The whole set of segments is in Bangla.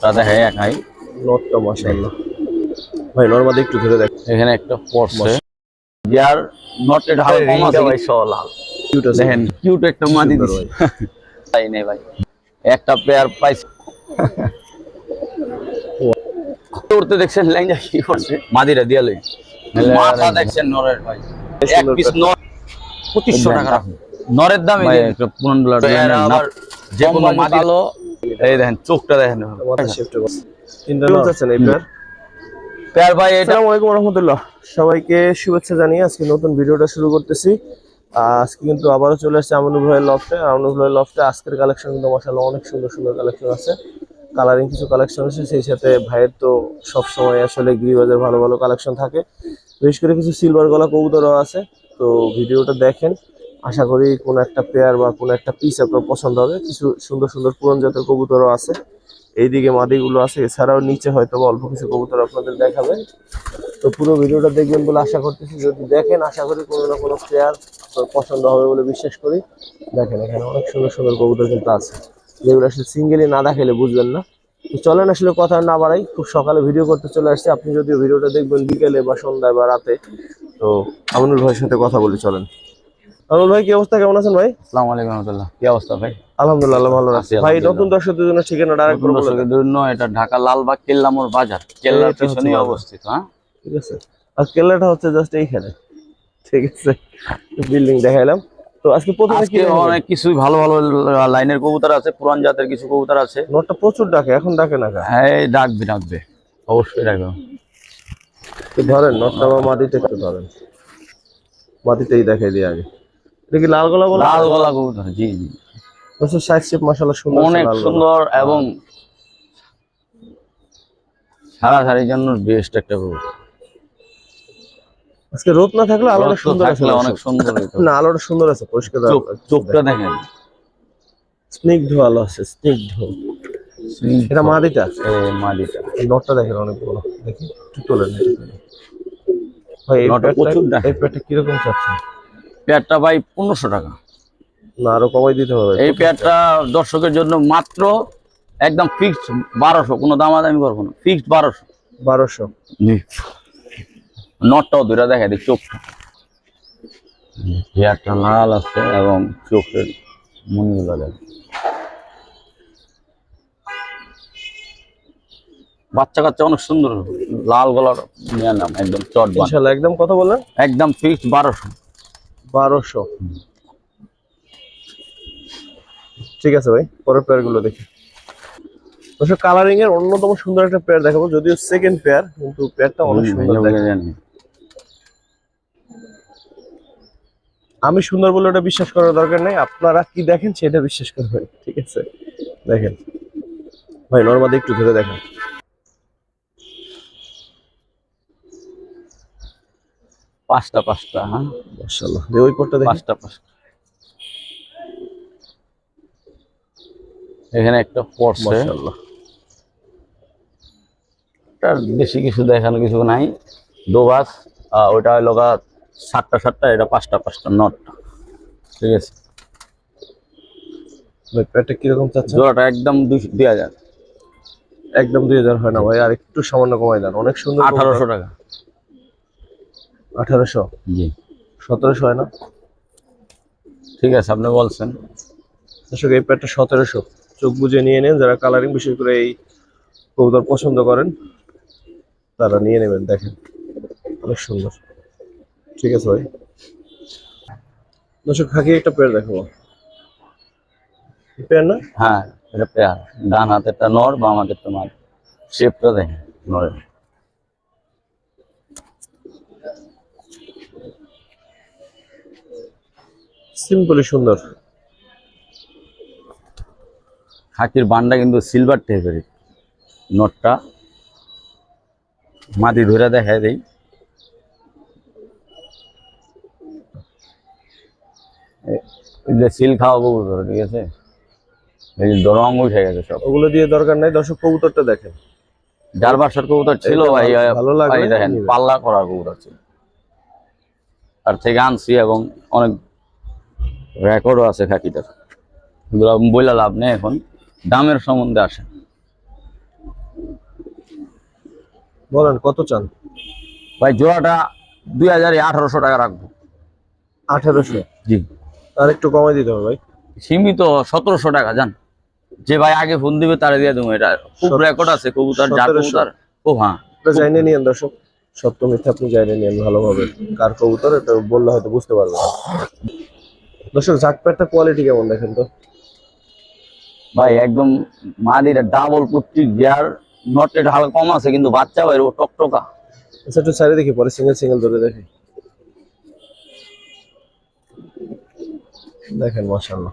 তা দেখে একাই নটটা মাশাআল্লাহ। ভাই নরমাদি একটু ধরে দেখ। এখানে একটা পড়ছে। যার নটে ঢাল কম আছে। ভাই সলাল কিউট আছে। দেখেন। কিউট একটা মাদি দিছে। তাই নেই ভাই। একটা পেয়ার পাইছে। উড়তে দেখছেন ল্যাংজা কি করছে? মাদিরা দিয়া লই। মাথা দেখছেন নরের ভাই। এক পিস নর পঁচিশশো টাকা। নরের দাম এই যে পুরান ডলার আবার যে কোনো মাদি এই দেখেন চোখটা দেখেন পেয়ার। ভাই আসসালামু আলাইকুম রহমতুল্লাহ। সবাইকে শুভেচ্ছা জানিয়ে আজকে নতুন ভিডিওটা শুরু করতেছি। আজকে কিন্তু আবারও চলে আসছে আমনুল ভাইয়ের লফটে আমনুল ভাইয়ের লফটে আজকের কালেকশন কিন্তু মাসাল্লাহ অনেক সুন্দর সুন্দর কালেকশন আছে। কালারিং কিছু কালেকশন আছে সেই সাথে ভাইয়ের তো সব সময় আসলে গিরিবাজের ভালো ভালো কালেকশন থাকে। বিশেষ করে কিছু সিলভার গলা কবুতরও আছে। তো ভিডিওটা দেখেন। আশা করি কোন একটা পেয়ার বা কোন একটা পিস আপনার পছন্দ হবে। কিছু সুন্দর সুন্দর পুরন জাতের কবুতরও আছে। এইদিকে মাদিগুলো আছে। এছাড়াও নিচে হয়তো অল্প কিছু কবুতর আপনাদের দেখাবে। তো পুরো ভিডিওটা দেখবেন বলে আশা করতেছি। যদি দেখেন, আশা করি কোনো না কোনো প্লেয়ার পছন্দ হবে বলে বিশ্বাস করি। দেখেন, এখানে অনেক সুন্দর সুন্দর কবুতর কিন্তু আছে। যেগুলো আসলে সিঙ্গেলি না দেখালে বুঝবেন না। তো চলেন আসলে কথা না বাড়াই। খুব সকালে ভিডিও করতে চলে আসছে। আপনি যদি ভিডিওটা দেখবেন বিকেলে বা সন্ধ্যায় বা রাতে। তো আমিনুল ভাইয়ের সাথে কথা বলে, চলেন। আমিনুল ভাই কি অবস্থা? কেমন আছেন ভাই? আসসালামু আলাইকুম রহমতুল্লাহ। কি অবস্থা ভাই? আলহামদুলিল্লাহ ভালো আছি, ভাই নতুন দর্শকদের জন্য ঠিকানাটা আরেক করে বলে দেন। জন্য এটা ঢাকা লালবাগ কেল্লামোর বাজার। কেল্লার পিছনেই অবস্থিত হ্যাঁ? ঠিক আছে। আর কেল্লাটা হচ্ছে জাস্ট এইখানে। ঠিক আছে। বিল্ডিং দেখাইলাম। তো আজকে প্রথমে কি অনেক কিছুই ভালো ভালো লাইনের কবুতর আছে পুরান জাতের কিছু কবুতর আছে। নোটটা প্রচুর ডাকে এখন ডাকে না হ্যাঁ ডাকবে ডাকবে। অবশ্যই ডাকবে। তো ধরেন নোটটা বা মাটিতে একটু ধরেন। মাটিতেই দেখাই দিয়ে আগে। এটা কি লাল গলা বলা লাল গলা কবুতর জি জি। বছর সাইজ শেপ মাশাআল্লাহ সুন্দর অনেক সুন্দর এবং সারা সারির জন্য বেস্ট একটা কবুতর। আজকে রোদ না থাকলে আলোটা সুন্দর আছে অনেক সুন্দর। না আলোটা সুন্দর আছে পরিষ্কার চোখটা দেখেন। স্নিগ্ধ আলো আছে স্নিগ্ধ। এটা এই মাদিটা নটটা দেখেন অনেক বড়। দেখি একটু তোলেন ভাই এই প্রচুর ডাকে। এই প্যাডটা পেয়ারটা ভাই পনেরোশো টাকা। না আরও কমাই দিতে হবে। এই পেয়ারটা দর্শকের জন্য মাত্র একদম ফিক্সড বারোশো কোনো দামাদামি করব না ফিক্সড বারোশো। বারোশো। নটটাও দুটা দেখা দিই চোখটা। হেয়ারটা লাল আছে এবং চোখের মনিগুলো দেখে বাচ্চা কাচ্চা অনেক সুন্দর লাল গলার নিয়ে নাম একদম চট একদম কথা বললেন? একদম ফিক্সড বারোশো। বারোশো। ঠিক আছে ভাই পরের পেয়ারগুলো দেখি। অবশ্য কালারিং এর অন্যতম সুন্দর একটা পেয়ার দেখাবো যদিও সেকেন্ড পেয়ার কিন্তু পেয়ারটা অনেক সুন্দর আমি সুন্দর বলে ওটা বিশ্বাস করার দরকার নেই আপনারা কি দেখেন সেটা বিশ্বাস করবেন ঠিক আছে? দেখেন। ভাই নর্মাদি একটু ধরে দেখেন। পাঁচটা পাঁচটা হ্যাঁ? মাশাআল্লাহ। ওই পটটা পাঁচটা পাঁচটা। এখানে একটা পড়ছে। মাশাআল্লাহ। তার বেশি কিছু দেখানো কিছু নাই। দোবাস ওটা হলো সাতটা সাতটা এটা পাঁচটা পাঁচটা নটটা ঠিক আছে? ভাই কীরকম জোড়াটা একদম দুই দুই হাজার। একদম দুই হাজার হয় না ভাই আর একটু সামান্য কমাই দেন। অনেক সুন্দর আঠারোশো টাকা। আঠারোশো। জি। সতেরোশো হয় না? ঠিক আছে আপনি বলছেন। দর্শক এই প্যাডটা সতেরোশো। চোখ বুঝে নিয়ে নেন যারা কালারিং বিশেষ করে এই কবুতর পছন্দ করেন তারা নিয়ে নেবেন দেখেন। অনেক সুন্দর। ঠিক আছে ভাই। দর্শক খাকি একটা পেয়ার দেখাবো। পেয়ার না? হ্যাঁ এটা পেয়ার। ডান হাতেরটা নর বাম হাতেরটা মার। শেপটা দেখেন নরের। সিম্পলি সুন্দর। হাতির বানটা কিন্তু সিলভার টাইপের নটটা মাটি ধরে দেখায় দেই। সিল খাওয়াবো বুঝলো, ঠিক আছে? রং উঠে গেছে সব। ওগুলো দিয়ে দরকার নাই দর্শক কবুতরটা দেখেন। যার বাসার কবুতর ছিল ভাই ভালো- ভাই দেখেন পাল্লা করা কবুতর ছিল। আর থেকে আনছি এবং অনেক রেকর্ডও আছে খাকিটার। এগুলো বইলা লাভ নেই এখন। দামের সম্বন্ধে আসে বলেন কত চান? ভাই জোড়াটা দুই হাজার আঠারোশো টাকা রাখব। আঠারোশো? জি। আর একটু কমাই দিতে হবে ভাই। সীমিত সতেরোশো টাকা জান? যে ভাই আগে ফোন দিবে তারা দিয়ে দেবো। এটা খুব রেকর্ড আছে কবুতর যা 1700 কবুতর। ও হ্যাঁ। জানিয়ে নিয়েন দর্শক। সত্য মিথ্যা আপনি জানিয়ে নিয়েন ভালোভাবে। কার কবুতর এটা বললে হয়তো বুঝতে পারবেন। দর্শক জাকপ্যাটটা কোয়ালিটি কেমন দেখেন তো? ভাই একদম মাদিরা ডাবল গিয়ার নট হালকা কম আছে কিন্তু বাচ্চা ভাই ও টকটকা। আচ্ছা একটু সাইডে দেখি পরে সিঙ্গেল সিঙ্গেল ধরে দেখি। দেখেন মাশাআল্লাহ।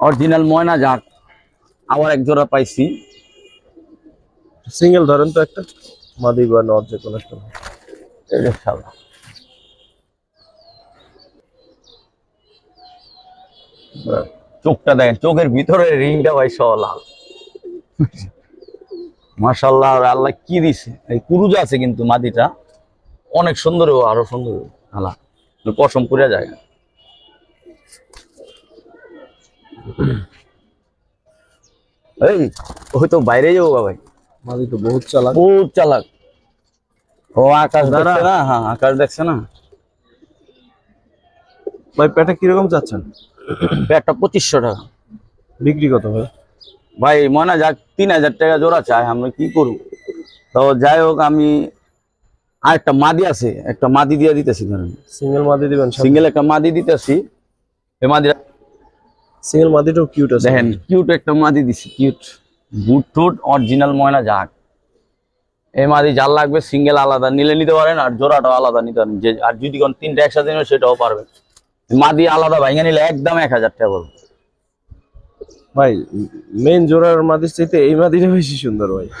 অরিজিনাল ময়না যাক আবার এক জোড়া পাইছি। সিঙ্গেল ধরেন তো একটা মাদি বা নট যে কোনো একটা। এটা চোখটা দেখেন চোখের ভিতরে রিংটা ভাই সহ লাল। মাশাল্লাহ আর আল্লাহ কি দিছে? এই কুরুজা আছে কিন্তু মাদিটা অনেক সুন্দর ও আরও সুন্দর। আল্লাহ পশম পুরে যায়। এই ওই তো বাইরে যাব ভাই। মাদি তো বহুত চালাক। বহুত চালাক। ও আকাশ দাঁড়া। দেখছে না? হ্যাঁ আকাশ দেখছে না। ভাই পেটে কীরকম চাচ্ছেন? একটা পঁচিশশো টাকা। বিক্রি কত ভাই? ভাই মনে যাক তিন হাজার টাকা জোড়া চাই আমরা কি করব? তো যাই হোক আমি আর একটা মাদি আছে একটা মাদি দিয়ে দিতেছি ধরেন। সিঙ্গেল মাদি দিবেন সিঙ্গেল একটা মাদি দিতেছি। এই মাদি সিঙ্গেল মাদিটাও কিউট আছে। দেখেন কিউট একটা মাদি দিছি কিউট বুট টুট অরিজিনাল ময়না যাক এই মাদি যার লাগবে সিঙ্গেল আলাদা। নিলে নিতে পারেন আর জোড়াটাও আলাদা নিতে পারেন। যে আর যদি কোন তিনটা একসাথে নেবে সেটাও পারবে মাদি আলাদা ভাইঙ্গা নিলে একদম এক হাজার টাকা ভাই মেন জোড়ার মাদির চাইতে এই মাদিটা বেশি সুন্দর ভাই।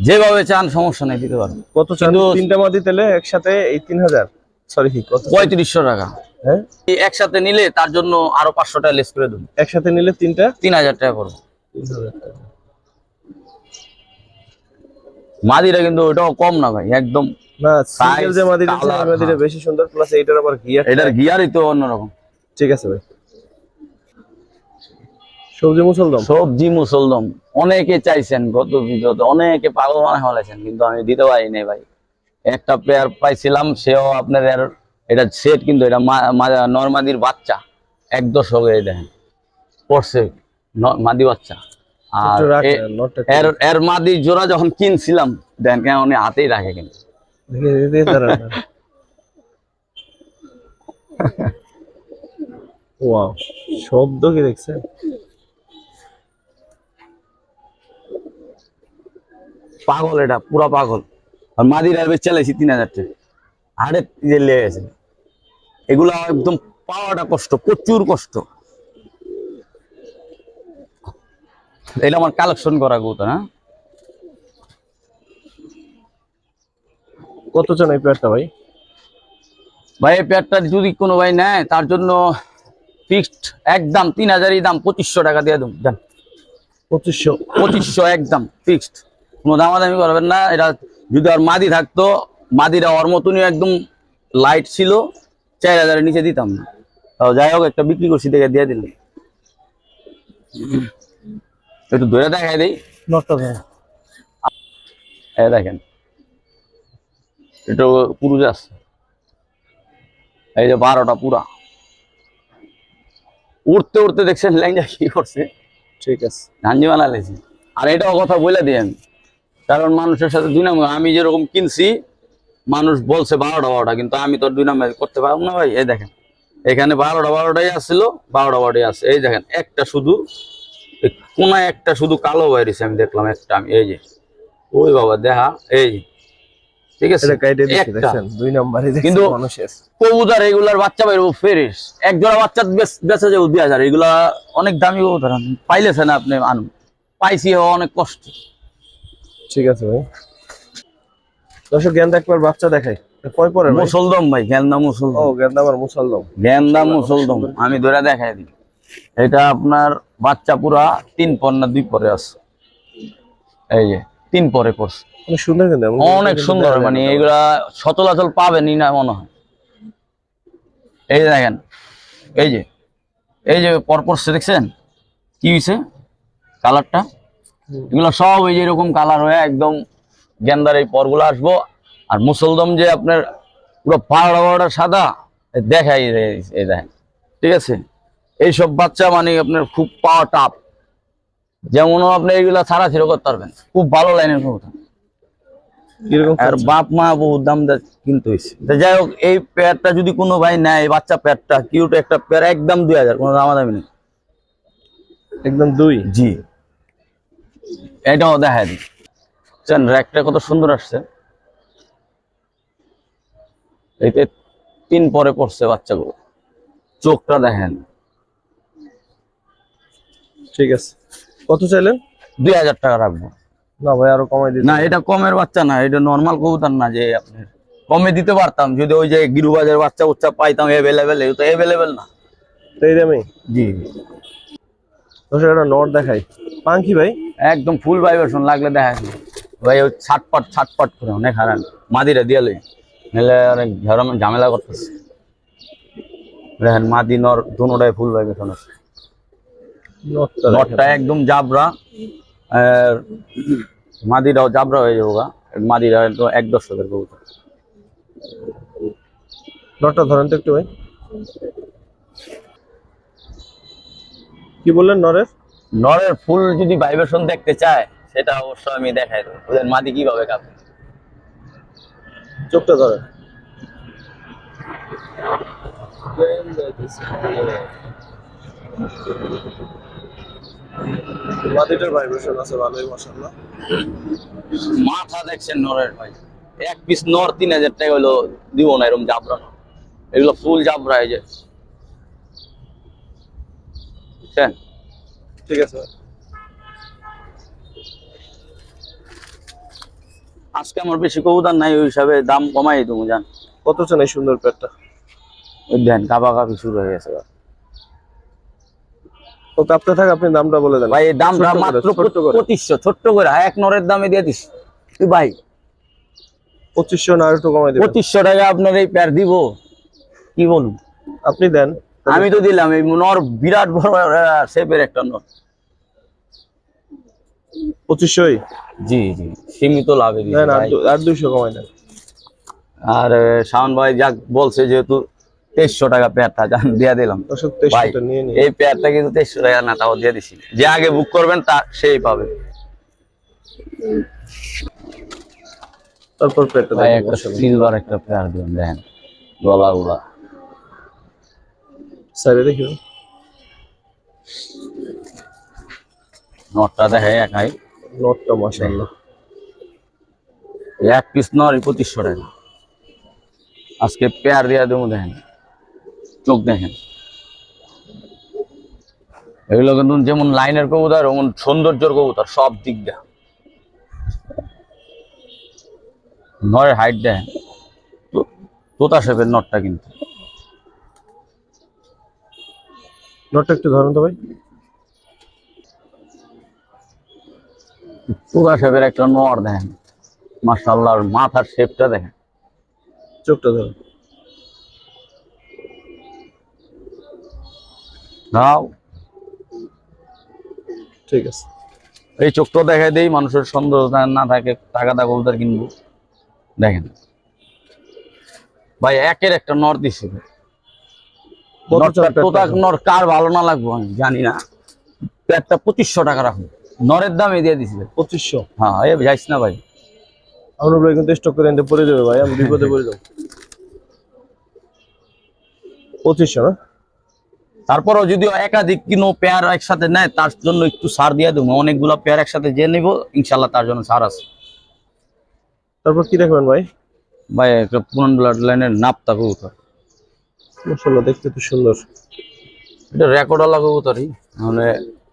যেভাবে চান সমস্যা নেই দিতে পারবেন কত চান? তিনটা মাদি তেলে একসাথে এই তিন হাজার। সরি কত পঁয়ত্রিশশো টাকা। হ্যাঁ? একসাথে নিলে তার জন্য আরও পাঁচশো টাকা লেস করে দেবো। একসাথে নিলে তিনটা? তিন হাজার টাকা করব। মাদিরা কিন্তু ওটাও কম না ভাই একদম না সিঙ্গেল যে মাদিটা আছে, এই মাদিটা হ্যাঁ। বেশি সুন্দর প্লাস এইটার আবার গিয়ার এটার গিয়ারই তো অন্যরকম। ঠিক আছে ভাই। সবজি মুসলদম? সবজি মুসলদম। অনেকে চাইছেন গত ভিডিওতে অনেকে পাগল মানে হলেছেন কিন্তু আমি দিতে পারি ভাই। একটা পেয়ার পাইছিলাম সেও আপনার এটা সেট কিন্তু এটা মা- বাচ্চা। এক দশক এই দেখেন পড়ছে মাদি বাচ্চা। আর এর এর মাদি জোড়া যখন কিনছিলাম দেন কেন উনি হাতেই রাখে কিন্তু। ওয়াও শব্দ কি দেখছেন পাগল এটা, পুরা পাগল। আর মাদির আর চালাইছি তিন হাজার টাকা। হাড়ে যে লেগে গেছে। এগুলা একদম পাওয়াটা কষ্ট, প্রচুর কষ্ট। এটা আমার কালেকশন করা গৌতা না কত চান এই প্লেটটা ভাই? ভাই এই পেয়ারটা যদি কোনো ভাই নেয় তার জন্য ফিক্সড একদম তিন হাজারই দাম পঁচিশশো টাকা দিয়ে দেবো জান। পঁচিশশো। পঁচিশশো একদম ফিক্সড কোনো দামাদামি করবেন না এটা যদি আর মাদি থাকতো মাদিরা ওর মতনই একদম লাইট ছিল চার হাজারের নিচে দিতাম না। তাও যাই হোক একটা বিক্রি করছি দেখে দিয়ে দিলাম। একটু ধরে দেখাই দেই। ভাই দেখেন। এটা পুরুষ আছে। এই যে বারোটা পুরা। উঠতে উঠতে দেখছেন ল্যাংজা কি করছে? ঠিক আছে। ধানজি বানালেছি আর এটাও কথা বলে দিই আমি কারণ মানুষের সাথে দুই নম্বর আমি যেরকম কিনছি মানুষ বলছে বারোটা বারোটা কিন্তু আমি তো দুই নম্বর করতে পারব না ভাই। এই দেখেন এখানে বারোটা বারোটাই আসছিল বারোটা বারোটাই আছে এই দেখেন একটা শুধু কোনায় একটা শুধু কালো বাইরেছে আমি দেখলাম একটা আমি এই যে। ওই বাবা দেখা এই যে। ঠিক আছে? এটা কাইটে দিচ্ছি একটা। দেখছেন? দুই নম্বরে কিন্তু- কিন্তু কবুতর এগুলার বাচ্চা বেরবো ফেরিস। এক জোড়া বাচ্চা বেচা যাব দুই হাজার। এগুলা অনেক দামি কবুতর পাইলেছে না আপনি আনুন পাইছি অনেক কষ্ট। ঠিক আছে ভাই। দর্শক জ্ঞান একবার বাচ্চা দেখাই। কয় পরে মুসলদম ভাই গেন্দা ও আমার মুসলদম। গেন্দা মুসলদম। আমি ধরে দেখাই দিই। এটা আপনার বাচ্চা পুরা তিন পর না দুই পরে আছে। এই যে তিন পরে পড়ছে অনেক সুন্দর অনেক সুন্দর মানে। এগুলা সচলাচল পাবেনই না মনে হয়। এই যে দেখেন এই যে এই যে পরপর সে দেখছেন? কি হয়েছে কালারটা। এগুলো সব এই যে এরকম কালার হয়ে একদম গেন্দার এই পরগুলো আসব। আর মুসলদম যে আপনার পুরো পাহাড়া পাহাড়া সাদা দেখাই এই দেখেন। ঠিক আছে? এইসব বাচ্চা মানে আপনার খুব পাওয়া টাপ যেমন আপনি এইগুলা ছাড়া ছিল করতে পারবেন। খুব ভালো লাইনের কীরকম আর বাপ মা বহুত দাম কিনতে হয়েছে। যাই হোক এই পেয়ারটা যদি কোনো ভাই নেয় বাচ্চা পেয়ারটা কিউট একটা পেয়ার একদম দুই হাজার কোনো দামাদামি নেই। একদম দুই? জি। এটাও দেখা দিই। চেন র্যাকটা কত সুন্দর আসছে। এতে তিন পরে পড়ছে বাচ্চাগুলো। চোখটা দেখেন। ঠিক আছে। কত চাইলেন? দুই হাজার টাকা রাখব। না ভাই আরও কমাই দিন না এটা কমের বাচ্চা না এটা নর্মাল কবুতর না যে আপনার। কমে দিতে পারতাম যদি ওই যে গিরুবাজার বাচ্চা উচ্চা পাইতাম এটা তো এভেলেবেল না। দামে? জি। নট দেখাই। পাঙ্কি ভাই? একদম ফুল ভাইব্রেশন লাগলে দেখা ভাই ওই ছাটপাট ছাটপাট করে অনেক হারান। মাদিরা দিয়ে লই। নাহলে অনেক ঝামেলা- ঝামেলা করতেছে। দেখেন মাদি নর দুটাই ফুল ভাইব্রেশন আছে। নটটা একদম জাবরা আর মাদিরাও জাবরা হয়ে যাব মাদিরা এক দশকের কবুতর। নটটা ধরেন তো একটু ভাই। কি বললেন নরের নরের ফুল যদি ভাইব্রেশন দেখতে চায় সেটা অবশ্য আমি দেখাই দেবো। ওদের মাদি কীভাবে কাঁপে। চোখটা ধরেন। মাটিটার ভাইব্রেশন আছে ভালোই মাশাআল্লাহ। মাথা দেখছেন নরের ভাই। এক পিস নর তিন হাজার টাকা হলো দিব না এরকম জাবরা এগুলো ফুল জাবরা এই যে। বুঝছেন? ঠিক আছে আজকে আমার বেশি কবুতর নাই ওই হিসাবে দাম কমাই দেবো জান। কত চান এই সুন্দর পেটটা? ওই দেন কাপি শুরু হয়ে গেছে। তো কাপতে থাক আপনি দামটা বলে দেন। ভাই দামটা মাত্র ছোট্ট করে। পঁচিশশো ছোট্ট করে। হ্যাঁ, এক নরের দামে দিয়ে দিস। তুই ভাই না একটু কমাই টাকা আপনার এই প্যার দিব। কি বলুন? আপনি দেন। আমি তো দিলাম এই নর বিরাট বড় শেপের একটা নর। পঁচিশশোই? জি জি সীমিত লাভে আর ভাই। দু- আর দুইশো কমাই দেন। আর শাওন ভাই যাক বলছে যেহেতু তেইশশো টাকা পেয়ারটা দিয়ে দিলাম। এই পেয়ারটা কিন্তু তেইশশো টাকা না তাও দিয়ে দিছি। যে আগে বুক করবেন তা সেই পাবে। তারপর পেটটা একটা সিলভার একটা পেয়ার দিবেন দেখেন। গলা গুলা। দেখি নটটা দেখে একাই। নটটা এক পিস নর পঁচিশশো টাকা। আজকে পেয়ার দিয়া দেবো দেখেন। চোখ দেখেন। এগুলো কিন্তু যেমন লাইনের কবুতর ওমন সৌন্দর্যর কবুতর সব দিক দিয়ে। নরের হাইট দেখেন। তোতা শেপের নটটা কিন্তু। নটটা একটু ধরেন তো ভাই। তোতা শেপের একটা নর দেখেন। মার্শাল্লাহ মাথার শেপটা দেখেন। চোখটা ধরেন। নাও। ঠিক আছে। এই চোখটা দেখাই দেই মানুষের সন্দেহ না- থাকে টাকা দা কবুতর কিনবো। দেখেন। ভাই একের একটা নর দিছে। নর কার ভালো না লাগবো আমি জানি না। পেটটা পঁচিশশো টাকা রাখুন নরের দামে দিয়ে দিছিল পঁচিশশো? হ্যাঁ এ যাইস না ভাই। আমরা ভাই কিন্তু স্টক করে এনে পড়ে যাবে ভাই আমি বিপদে পড়ে যাব। পঁচিশশো না? তারপরেও যদি একাধিক কিনো পেয়ার একসাথে নেয় তার জন্য একটু সার দিয়ে দেবো। অনেকগুলো পেয়ার একসাথে যে নিব ইনশাল্লাহ তার জন্য সার আছে। তারপর কি দেখবেন ভাই? ভাই একটা পুরান ব্লাড লাইনের নাপতা কবুতর। মাশাআল্লাহ দেখতে তো সুন্দর। এটা কবুতরই মানে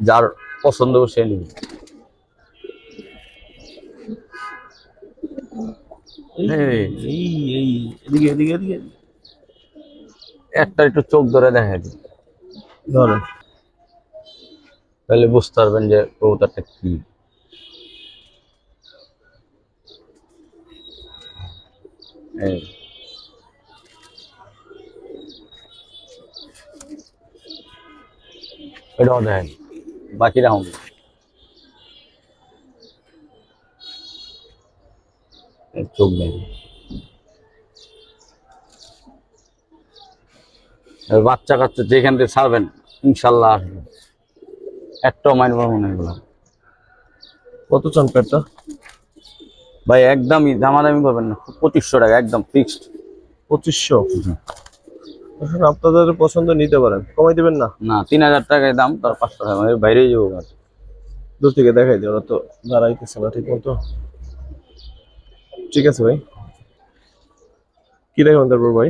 যার পছন্দ সে নিবে। একটা একটু চোখ ধরে দেখা দিই ধরেন তাহলে বুঝতে পারবেন যে কবুতরটা কি। এই। এটাও দেখেন বাকিরা হম চোখ নেই। বাচ্চা কাচ্চা যেখান থেকে ছাড়বেন ইনশাল্লাহ আসবে একটাও মাইন পাবো না এগুলো। কত চান পেয়ারটা ভাই একদমই দামাদামি করবেন না পঁচিশশো টাকা একদম ফিক্সড পঁচিশশো? আপনাদের পছন্দ নিতে পারেন কমাই দিবেন না? না তিন হাজার টাকায় দাম তার পাঁচশো টাকা এর বাইরেই যাব গাছ দূর থেকে দেখাই দিই ওরা তো দাঁড়াইতেছে না ঠিক মতো ঠিক আছে ভাই। কি দেখবেন তারপর ভাই?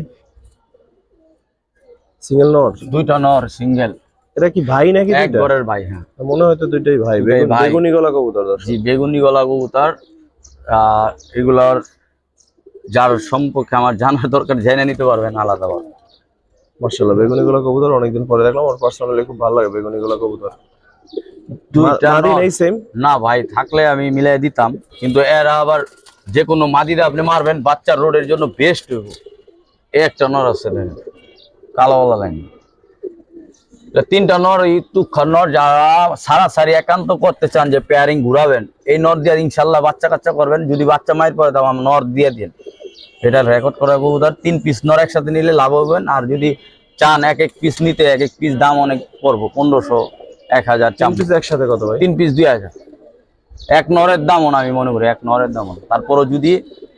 সিঙ্গেল নট দুইটা নর সিঙ্গেল এটা কি ভাই নাকি এক ঘরের ভাই হ্যাঁ। মনে হয় তো দুইটাই ভাই। বেগুন- গলা কবুতর জি বেগুনি গলা কবুতর। এগুলোর যার সম্পর্কে আমার জানার দরকার জেনে নিতে পারবেন আলাদা মার্শাল্লাহ বেগুনি গলা কবুতর অনেকদিন পরে দেখলাম। আমার পার্সোনালি খুব ভালো লাগে বেগুনি গলা কবুতর। দুইটা সেম না ভাই থাকলে আমি মিলাই দিতাম। কিন্তু এরা আবার যে কোনো মাদিরা আপনি মারবেন বাচ্চার রোডের জন্য বেস্ট একটা নর আছে কালোওয়ালা লাইন তিনটা নর এই তুক্ষা নর যারা সারাসারি একান্ত করতে চান যে পেয়ারিং ঘুরাবেন এই নর দিয়ে ইনশাল্লাহ বাচ্চা কাচ্চা করবেন। যদি বাচ্চা মায়ের পরে দাও আমি নর দিয়ে দিন। এটা রেকর্ড করা কবুতর তিন পিস নর একসাথে নিলে লাভ হবেন আর যদি চান এক এক পিস নিতে এক এক পিস দাম অনেক পড়ব পনেরোশো এক হাজার চার piece একসাথে কত ভাই? তিন পিস দুই হাজার। এক নরের দামও না আমি মনে করি এক নরের দামও না। তারপরও যদি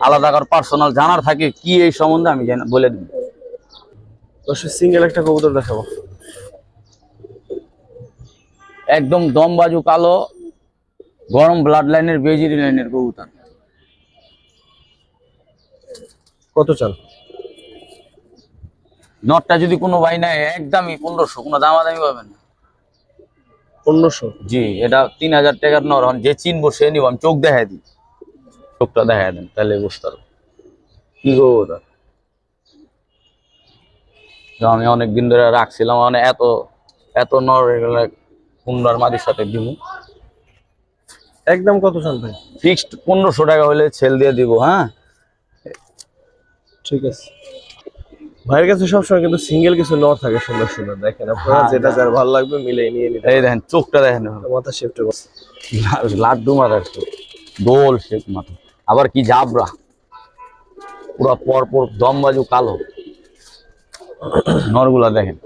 আলাদা করে পার্সোনাল জানার থাকে কি এই সম্বন্ধে আমি বলে দিই। দর্শক সিঙ্গেল একটা কবুতর দেখাবো। একদম দম বাজু কালো গরম ব্লাড লাইনের বেজিরি লাইনের কবুতর। কত চান নটটা যদি কোনো ভাই নেয় একদমই পনেরোশো কোনো দামাদামি পাবেন না। পনেরোশো? জি এটা তিন হাজার টাকার নর হন যে চিনবো সে নিব আমি চোখ দেখাই দিই। চোখটা দেখাই দেন তাহলে বুঝতে পারব। কি তো আমি অনেক দিন ধরে রাখছিলাম মানে এত এত নর এগুলো কুন্ডার মাদির সাথে দিব। একদম কত চান ভাই? ফিক্সড পনেরোশো টাকা হলে ছেল দিয়ে দিব হ্যাঁ? ঠিক আছে। ভাইয়ের কাছে সবসময় কিন্তু সিঙ্গেল কিছু নর থাকে সুন্দর সুন্দর। দেখেন আপনারা হ্যাঁ, যেটা যার ভালো লাগবে মিলে নিয়ে নিতে এই দেখেন চোখটা দেখেন মাথা শিফট লাড্ডু মাথা একটু দোল শেপ মাথা। আবার কি জাবরা পুরো পর পর দম বাজু কালো। নরগুলা দেখেন।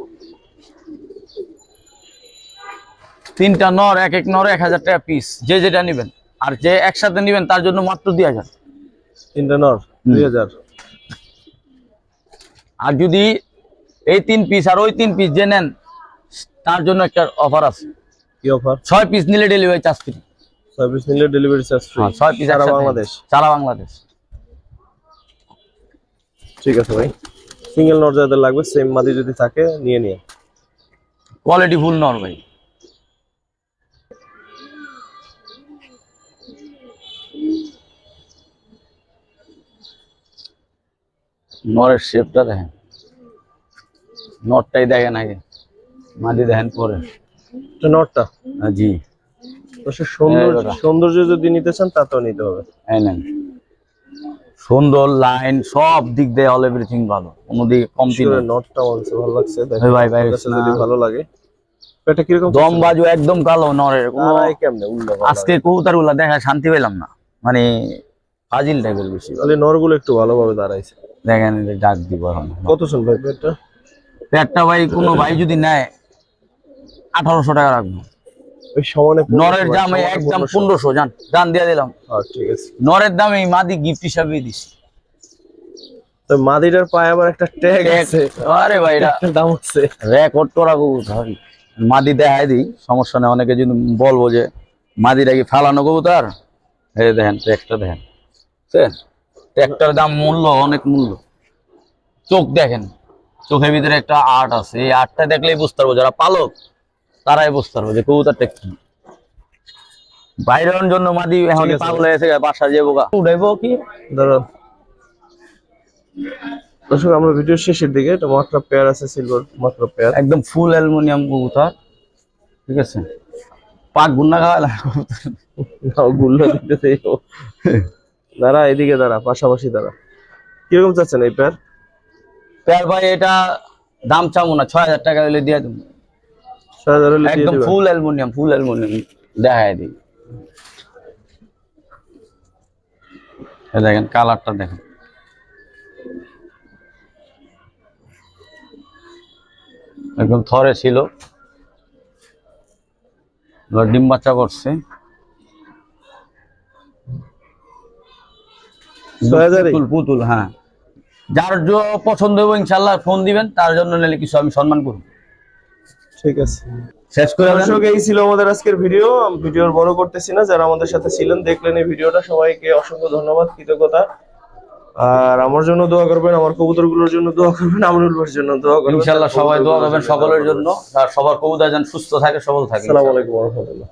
তিনটা নর এক এক নর এক হাজার টাকা পিস যে যেটা নেবেন আর যে একসাথে নেবেন তার জন্য মাত্র দুই হাজার। তিনটা নর দুই হাজার। আর যদি এই তিন পিস আর ওই তিন পিস যে নেন তার জন্য একটা অফার আছে। কি অফার ছয় পিস নিলে ডেলিভারি চার্জ ফ্রি সার্ভিস নিলে ডেলিভারি চার্জ ফ্রি ছয় পিস সারা বাংলাদেশ। সারা বাংলাদেশ। ঠিক আছে ভাই। সিঙ্গেল নর যাদের লাগবে সেম মাদি যদি থাকে নিয়ে নিয়ে। কোয়ালিটি ফুল নর ভাই। নরের শেপটা দেখেন। নটটাই দেখেন আগে। মাদি দেখেন পরে। তো নরটা জি। সৌন্দর্য সৌন্দর্য যদি নিতে চান তাতেও নিতে হবে। নেন। সুন্দর লাইন সব দিক দিয়ে অল এভরিথিং ভালো। কোনো দিকে কমতি শিওরের নেই। নটটা কাছে ভালো লাগছে ভাই, ভাই, না। যদি ভালো লাগে। এটা কীরকম দম বাজু একদম কালো নরের। কোনো আড়াই কেমনে উল্টো আজকে কবুতরগুলা দেখা শান্তি পেলাম না। মানে ফাজিল টাইপের বেশি তাহলে নরগুলো একটু ভালোভাবে দাঁড়াইছে। দেখেন যে ডাক দিব এখন। কত শুন ভাই পেটটা ভাই কোনো ভাই যদি নেয় আঠারোশো টাকা রাখব। ওই সমানে নরের দাম এই সমানে পনেরোশো। পনেরোশো জান জান দিয়ে দিলাম। হ্যাঁ, ঠিক আছে। নরের দাম এই মাদি গিফট হিসাবে দিছি। তো মাদিটার পায়ে আবার একটা ট্যাগ আছে। আরে ভাই এটা দাম আছে। রেকর্ড করা কবুতর মাদি দেখাই দিই সমস্যা নেই অনেকে যদি বলব যে মাদিটা কি ফালানো কবুতর? এই দেখেন ট্র্যাকটা দেখেন। ট্র্যাকটার দাম মূল্য অনেক মূল্য। চোখ দেখেন চোখের ভিতরে একটা আর্ট আছে। এই আর্টটা দেখলেই বুঝতে পারব যারা পালক তারাই বুঝতে পারব যে কবুতরটা কি। বাইরের জন্য মাদি এখন। পাগল হয়েছে বাসা যাব গা উঠাইবো কি? ধরো। দর্শক আমরা ভিডিও শেষের দিকে এটা মাত্র পেয়ার আছে সিলভার মাত্র পেয়ার একদম ফুল অ্যালুমিনিয়াম কবুতর ঠিক আছে? পাক গুন্না খাওয়া নাও গুল্লা দিতে দাঁড়া এদিকে দাঁড়া পাশাপাশি দাঁড়া। কীরকম চাচ্ছেন এই পেয়ার পেয়ার ভাই এটা দাম চাবো না ছয় হাজার টাকা হলে দিয়ে দেবো ছয় হাজার হলে দিয়ে একদম ফুল অ্যালুমিনিয়াম ফুল অ্যালুমিনিয়াম দেখায় দিই। দেখেন কালারটা দেখেন। একদম থরে ছিল। ডিম বাচ্চা করছে। পুতুল হ্যাঁ। যার পছন্দ হবে ইনশাল্লাহ ফোন দিবেন তার জন্য নিলে কিছু আমি সম্মান করব। ঠিক আছে। শেষ করে দর্শক এই ছিল আমাদের আজকের ভিডিও। ভিডিওর বড় করতেছি না যারা আমাদের সাথে ছিলেন দেখলেন এই ভিডিওটা সবাইকে অসংখ্য ধন্যবাদ কৃতজ্ঞতা। আর আমার জন্য দোয়া করবেন আমার কবুতরগুলোর জন্য দোয়া করবেন আমরুলের জন্য দোয়া করবেন। ইনশাল্লাহ সবাই দোয়া করবেন সকলের জন্য। আর সবার কবুতর যেন সুস্থ থাকে সবল থাকে আসসালামু আলাইকুম ওয়া রাহমাতুল্লাহ।